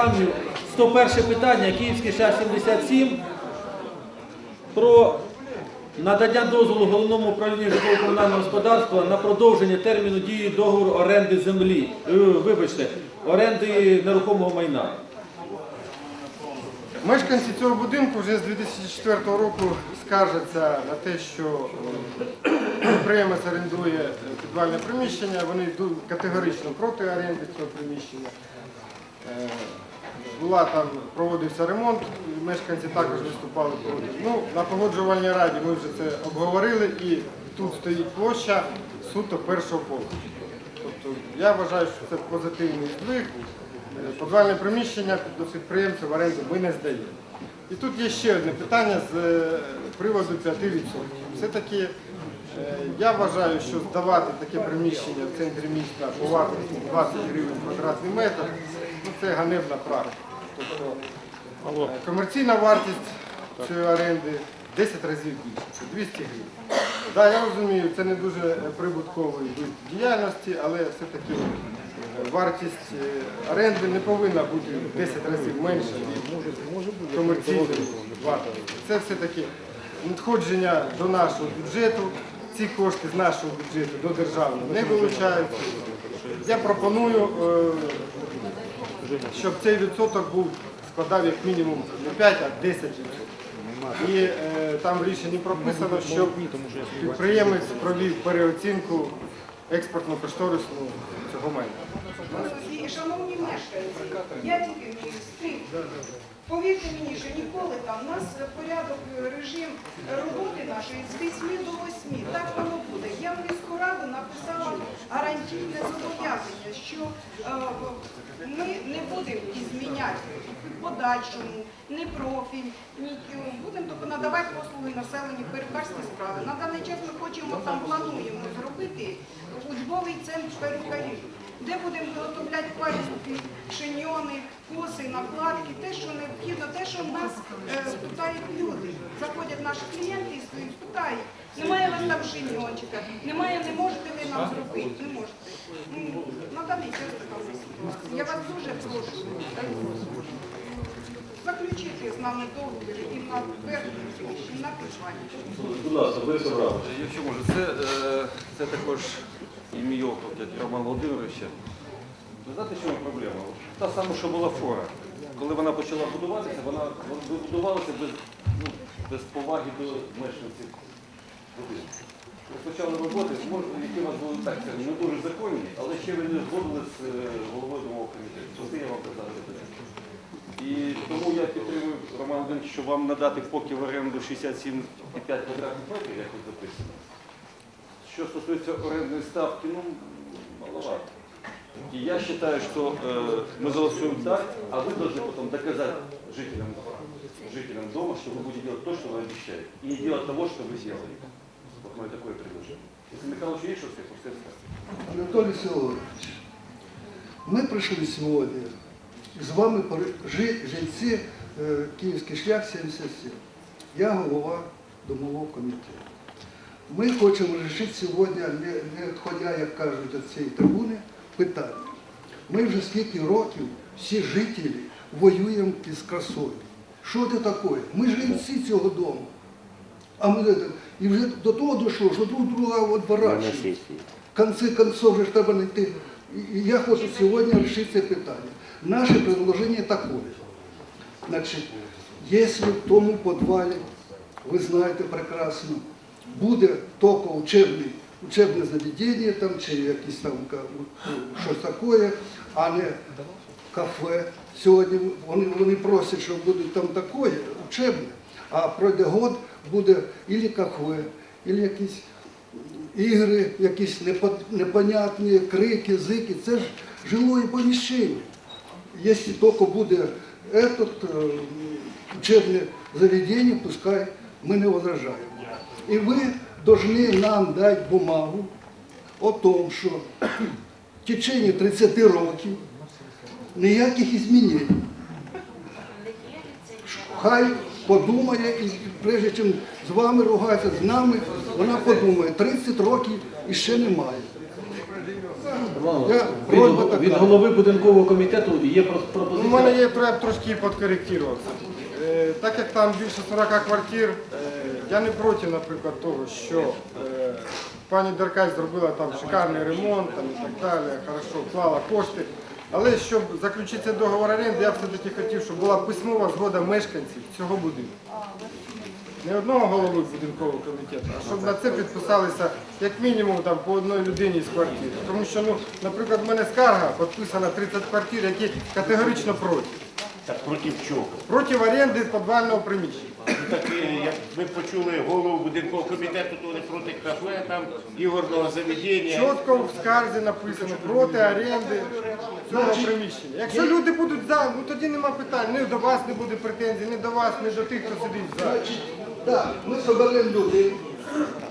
проханню 101 питання, Київський шлях 77, про надання дозволу головному управлінню житлово-комунального господарства на продовження терміну дії договору оренди землі, е, вибачте, оренди нерухомого майна. Мешканці цього будинку вже з 2004 року скаржаться на те, що е, підприємець орендує е, підвальне приміщення, вони категорично проти оренди цього приміщення. Була там, проводився ремонт, мешканці також виступали. Ну, на погоджувальній раді ми вже це обговорили і тут стоїть площа суто першого поверху. Тобто я вважаю, що це позитивний здвиг. Е, Подвальне приміщення до підприємців в оренду ми не здаємо. І тут є ще одне питання з е, приводу 5%. Все-таки е, я вважаю, що здавати таке приміщення в центрі міста по вартості 20 гривень квадратний метр, ну це ганебна практика. Тобто комерційна вартість цієї оренди 10 разів більше, це 200 гривень. Так, я розумію, це не дуже е, прибутковий вид діяльності, але все-таки е, вартість оренди не повинна бути 10 разів менша від комерційної вартості. Це все-таки надходження до нашого бюджету. Ці кошти з нашого бюджету до державного не вилучаються. Я пропоную, щоб цей відсоток був складав як мінімум не 5, а 10 відсотків. І е, там в рішенні прописано, що підприємець провів переоцінку експортно-кошторисну цього майна. І, шановні мешканці, я тільки міністрів. Повірте мені, що ніколи там у нас порядок, е, режим роботи нашої з 8 до 8. Так воно буде. Я в міську раду написала гарантійне зобов'язання, що е, ми не будемо зміняти подальшому, ні профіль, ні е, будемо надавати послуги населенню перукарські справи. На даний час ми хочемо там плануємо зробити учбовий центр перукарів де будемо виготовляти палівки, шиньйони, коси, накладки, те, що необхідно, те, що в нас е, питають люди. Заходять наші клієнти і стоять, питають, немає у вас там шиньйончика, немає, не можете ви нам зробити, не можете. Ну, На даний час така ситуація. Я вас дуже прошу заключити з нами договір і на верхній, і на підвалі. Будь ласка, Борис Абрамович. Якщо може, це, е, це також і мій округ, як Роман Володимировича. Ви знаєте, що проблема? Та сама, що була фора. Коли вона почала будуватися, вона будувалася без, ну, без поваги до мешканців будинку. Розпочали роботи, які у вас були так, не дуже законні, але ще ви не згодили з е, головою домового комітету. Про я вам казав. І тому я підтримую Роман Володимирович, що вам надати поки в оренду 67,5 квадратних метрів, як тут записано. Що стосується орендної ставки, ну, маловато. И я считаю, что э, мы голосуем так, а вы должны потом доказать жителям, жителям дома, что вы будете делать то, что вы обещаете. И не делать того, что вы сделали. Вот мое такое предложение. Если Михайлович есть что-то, пусть скажет. Анатолій Силович, ми прийшли сьогодні з вами пори- жи- жильці е, Київський шлях 77. Я голова домового комітету. Ми хочемо вирішити сьогодні, не, відходя, як кажуть, від цієї трибуни, питання. Ми вже скільки років всі жителі воюємо із красою. Що це таке? Ми жильці цього дому. А ми і вже до того дійшло, що друг друга відворачуємо. В конце концов же ж треба знайти. Я хочу сьогодні вирішити це питання. Наше предложение такое. Значить, якщо в тому підвалі, ви знаєте прекрасно, буде тільки учебне, учебне заведення там, чи якісь там ка- ну, щось таке, а не кафе. Сьогодні вони, вони просять, що буде там таке учебне, а пройде год буде ілі кафе, ілі якісь ігри, якісь непо- непонятні крики, зики. Це ж жилое поміщення. Если только будет этот э, учебное заведение, пускай мы не возражаем. И вы должны нам дать бумагу о том, що в течение 30 років ніяких змінень. Хай подумає, і прежде чим з вами ругатися, з нами, вона подумає, 30 років і ще немає. Я- від, від голови будинкового комітету є про- У мене є треба трошки підкоректуватися. Так як там більше 40 квартир, е, я не проти, наприклад, того, що е, пані Деркась зробила там шикарний ремонт там, і так далі, хорошо, вклала кошти. Але щоб заключити договор оренди, я все-таки хотів, щоб була письмова згода мешканців цього будинку. Не одного голови будинкового комітету, а щоб на це підписалися як мінімум там, по одній людині з квартири. Тому що, ну, наприклад, в мене скарга підписана 30 квартир, які категорично проти. Так проти чого? Проти оренди підвального приміщення. Так е, як ми почули голову будинкового комітету, то вони проти кафе, там ігорного заведення. Чітко в скарзі написано проти оренди цього приміщення. Якщо люди будуть за, ну тоді нема питань. Ні до вас не буде претензій, ні до вас, ні до тих, хто сидить в залі. Так, ми соберемо людей.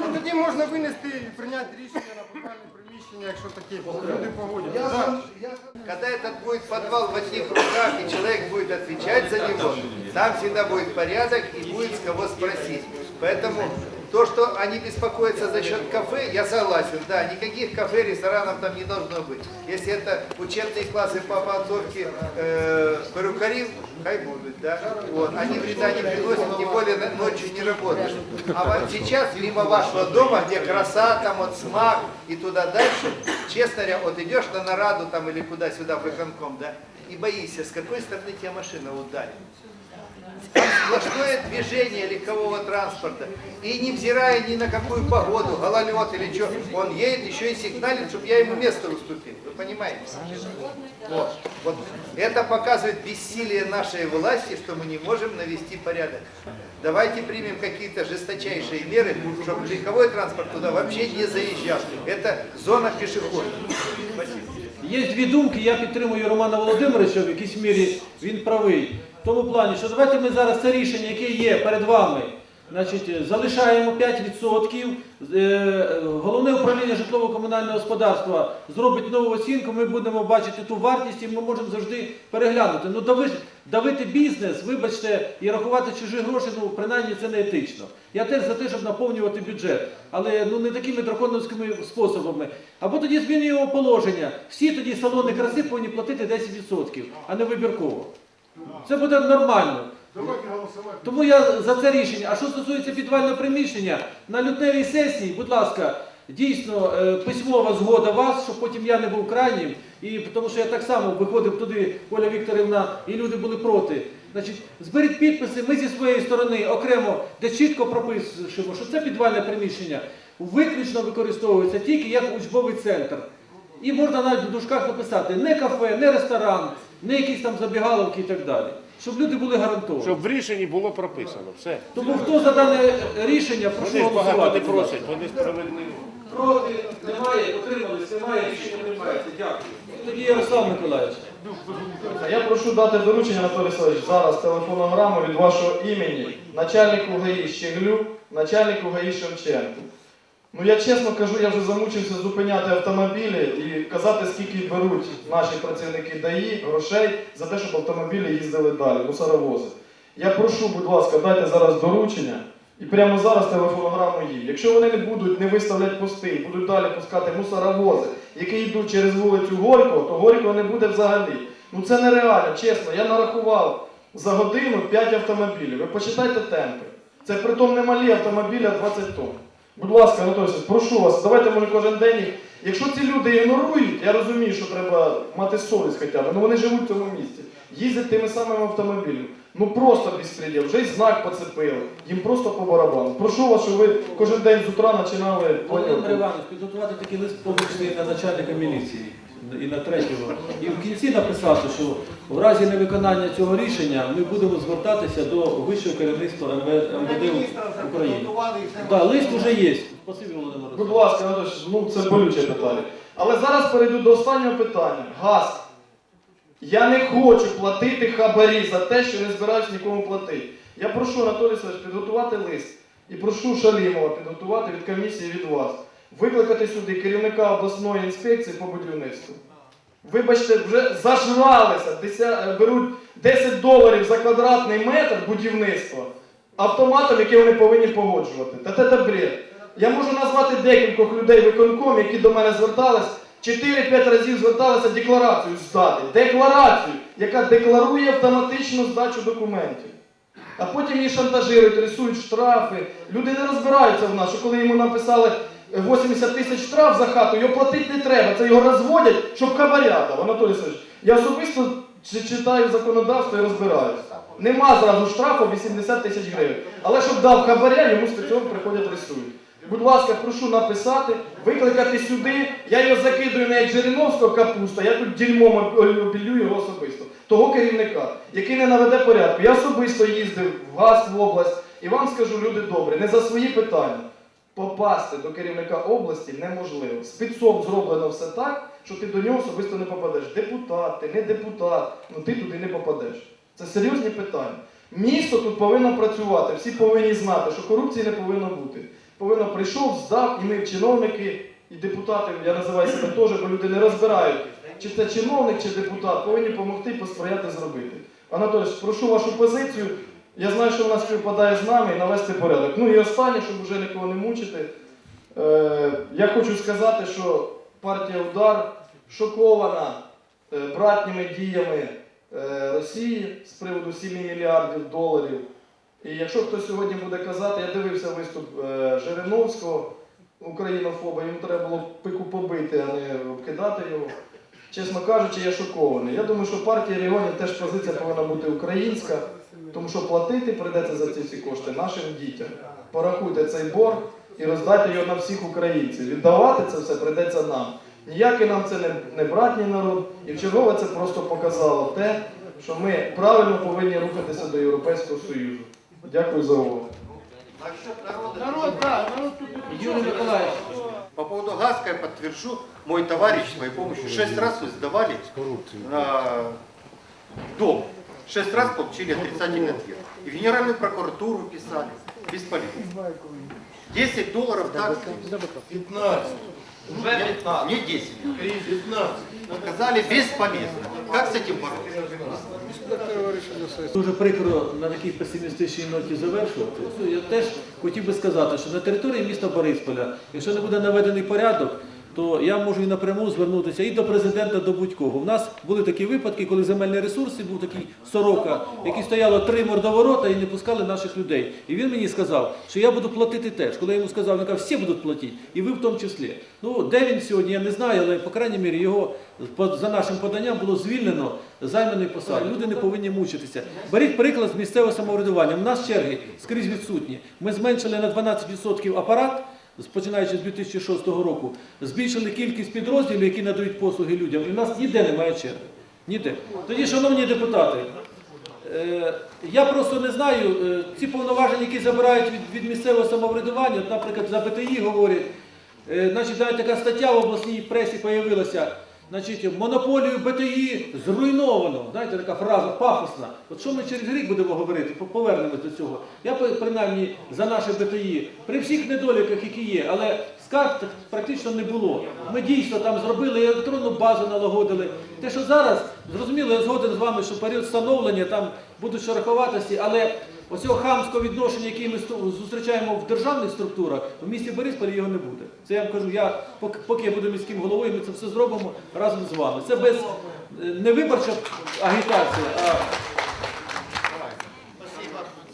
Ну, тоді можна винести і прийняти рішення на підвальне приміщення, якщо такі люди я Когда этот будет подвал в одних руках, и человек будет отвечать за него, там всегда будет порядок и будет с кого спросить. Поэтому то, что они беспокоятся за счет кафе, я согласен, да, никаких кафе, ресторанов там не должно быть. Если это учебные классы по подготовке э, хай будут, да. Вот. Они вреда не приносят, тем более ночью не работают. А вот сейчас мимо вашего дома, где краса, там вот смак и туда дальше, честно говоря, вот идешь на нараду там или куда-сюда в выконком, да, и боишься, с какой стороны тебя машина ударит. Сплошное движение легкового транспорта. И невзирая ни на какую погоду, гололед или что, он едет, еще и сигналит, чтобы я ему место уступил. Вы понимаете? Вот. Вот. Это показывает бессилие нашей власти, что мы не можем навести порядок. Давайте примем какие-то жесточайшие меры, чтобы легковой транспорт туда вообще не заезжал. Это зона пешеходов. Спасибо. Є дві думки, я підтримую Романа Володимировича, в якійсь мірі він правий. В тому плані, що давайте ми зараз це рішення, яке є перед вами, значить, залишаємо 5%. Е, Головне управління житлово-комунального господарства зробить нову оцінку, ми будемо бачити ту вартість і ми можемо завжди переглянути. Ну давити бізнес, вибачте, і рахувати чужі гроші, ну принаймні це не етично. Я теж за те, щоб наповнювати бюджет, але ну не такими драконовськими способами. Або тоді змінюємо положення. Всі тоді салони краси повинні платити 10%, а не вибірково. Це буде нормально. Тому я за це рішення. А що стосується підвального приміщення, на лютневій сесії, будь ласка, дійсно е, письмова згода вас, щоб потім я не був крайнім, і тому що я так само виходив туди, Оля Вікторівна, і люди були проти. Значить, зберіть підписи, ми зі своєї сторони окремо, де чітко пропишемо, що це підвальне приміщення виключно використовується тільки як учбовий центр. І можна навіть в дужках написати не кафе, не ресторан, не якісь там забігаловки і так далі. Щоб люди були гарантовані. Щоб в рішенні було прописано. Все. Тому хто за дане рішення, прошу Вони ж багато голосувати. не просять, вони справедливі. Проти немає, отримались, немає, рішення приймається. Дякую. Тоді Ярослав Миколаївич. Я прошу дати доручення, Анатолій Васильович, зараз телефонограму від вашого імені начальнику ГАІ Щеглю, начальнику ГАІ Шевченку. Ну я чесно кажу, я вже замучився зупиняти автомобілі і казати, скільки беруть наші працівники ДАІ грошей за те, щоб автомобілі їздили далі, мусоровози. Я прошу, будь ласка, дайте зараз доручення і прямо зараз телефонограму їм. Якщо вони не будуть, не виставлять пости будуть далі пускати мусоровози, які йдуть через вулицю Горького, то Горького не буде взагалі. Ну це нереально, чесно. Я нарахував за годину 5 автомобілів. Ви почитайте темпи. Це притом не малі автомобілі, а 20 тонн. Будь ласка, Анатолій, Васильович, прошу вас, давайте може кожен день їх. Якщо ці люди ігнорують, я розумію, що треба мати совість хоча б, ну вони живуть в цьому місті. Їздять тими самими автомобілями. Ну просто безпреділ, вже й знак поцепили. Їм просто по барабану. Прошу вас, щоб ви кожен день з утра починали Володимир. Іванович, підготувати такий лист публічний на начальника міліції і на третього. І в кінці написати, що в разі невиконання цього рішення ми будемо звертатися до вищого керівництва МВД України. Да, лист вже є. Спасибі, Володимир. Будь ласка, Анатолій, ну це болюче питання. Але зараз перейду до останнього питання. Газ. Я не хочу платити хабарі за те, що не збираюсь нікому платити. Я прошу Анатолій Савич підготувати лист і прошу Шалімова підготувати від комісії від вас. Викликати сюди керівника обласної інспекції по будівництву. Вибачте, вже зажралися, деся- е, беруть 10 доларів за квадратний метр будівництва автоматом, який вони повинні погоджувати. Та це бред. Я можу назвати декількох людей виконком, які до мене звертались 4-5 разів зверталися декларацію здати. Декларацію, яка декларує автоматичну здачу документів. А потім її шантажують, рисують штрафи. Люди не розбираються в нас, що коли йому написали 80 тисяч штраф за хату, його платити не треба. Це його розводять, щоб хабаря дав. Анатолій Сергійович, я особисто читаю законодавство і розбираюся. Нема зразу штрафу 80 тисяч гривень. Але щоб дав хабаря, йому спеціально приходять рисують. Будь ласка, прошу написати, викликати сюди. Я його закидую не як Жириновського капуста, я тут дерьмом обілюю його особисто. Того керівника, який не наведе порядку. Я особисто їздив в ГАЗ в область, і вам скажу, люди добрі, не за свої питання. Попасти до керівника області неможливо. Спецом зроблено все так, що ти до нього особисто не попадеш. Депутат, ти не депутат, ну ти туди не попадеш. Це серйозні питання. Місто тут повинно працювати, всі повинні знати, що корупції не повинно бути. Повинно прийшов, здав, і ми чиновники, і депутати, я називаю себе теж, бо люди не розбирають, чи це чиновник, чи депутат, повинні допомогти посприяти зробити. Анатолій, прошу вашу позицію. Я знаю, що вона співпадає з нами і навести порядок. Ну і останнє, щоб вже нікого не мучити. Е, я хочу сказати, що партія Удар шокована е, братніми діями е, Росії з приводу 7 мільярдів доларів. І якщо хтось сьогодні буде казати, я дивився виступ е, Жириновського, українофоба, йому треба було пику побити, а не обкидати його. Чесно кажучи, я шокований. Я думаю, що партія регіонів теж позиція повинна бути українська, тому що платити прийдеться за ці всі кошти нашим дітям. Порахуйте цей борг і роздайте його на всіх українців. Віддавати це все прийдеться нам. Ніякий нам це не, братній народ, і вчергове це просто показало те, що ми правильно повинні рухатися до Європейського Союзу. Дякую за увагу. Юрій Миколаївич, По поводу ГАСКа я подтвержу, мой товарищ с моей помощью шесть раз вы сдавали на дом. Шесть раз получили отрицательный ответ. И в Генеральную прокуратуру писали. Бесполезно. 10 долларов так. 15. Уже 15. Не 10. 15. Сказали безполезно. Как с этим бороться? Дуже прикро на такій песимістичній ноті завершувати. Я теж хотів би сказати, що на території міста Борисполя, якщо не буде наведений порядок, то я можу і напряму звернутися і до президента, до будь-кого. У нас були такі випадки, коли земельні ресурси був такий сорока, який стояло три мордоворота і не пускали наших людей. І він мені сказав, що я буду платити теж. Коли я йому сказав, він казав, всі будуть платити, і ви в тому числі. Ну, де він сьогодні, я не знаю, але по крайній мірі його за нашим поданням було звільнено займаної посади. Люди не повинні мучитися. Беріть приклад з місцевого самоврядування. У нас черги скрізь відсутні. Ми зменшили на 12% апарат. Починаючи з 2006 року, збільшили кількість підрозділів, які надають послуги людям, і в нас ніде немає черги. Ніде. Тоді, шановні депутати, Е, Я просто не знаю, е, ці повноваження, які забирають від, від місцевого самоврядування, наприклад, за БТІ говорять, е, значить, навіть така стаття в обласній пресі з'явилася, значить, монополію БТІ зруйновано. Знаєте, така фраза пафосна. От що ми через рік будемо говорити, повернемось до цього. Я принаймні за наше БТІ, при всіх недоліках, які є, але скарг практично не було. Ми дійсно там зробили електронну базу, налагодили. Те, що зараз, зрозуміло, я згоден з вами, що період встановлення там будуть ще рахуватися, але оцього хамського відношення, яке ми зустрічаємо в державних структурах, в місті Борисполі його не буде. Це я вам кажу, я, поки, поки я буду міським головою, ми це все зробимо разом з вами. Це без е, не виборча агітація, а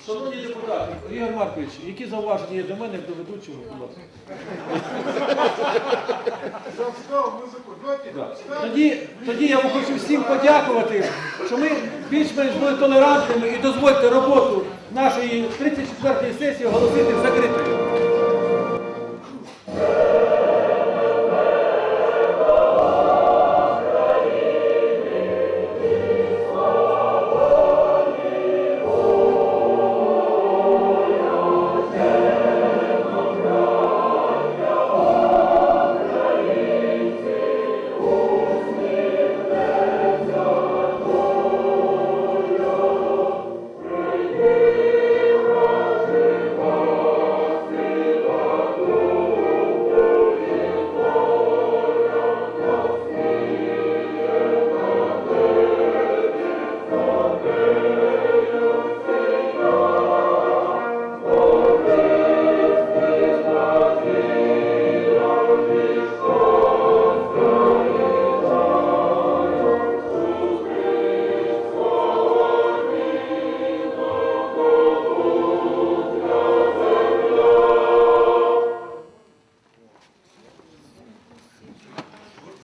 Шановні депутати, Ігор Маркович, які зауваження є до мене як до ведучого? Будь ласка. Да. Тоді, тоді я вам хочу всім подякувати, що ми більш-менш були толерантними і дозвольте роботу нашої 34-ї сесії оголосити закритою.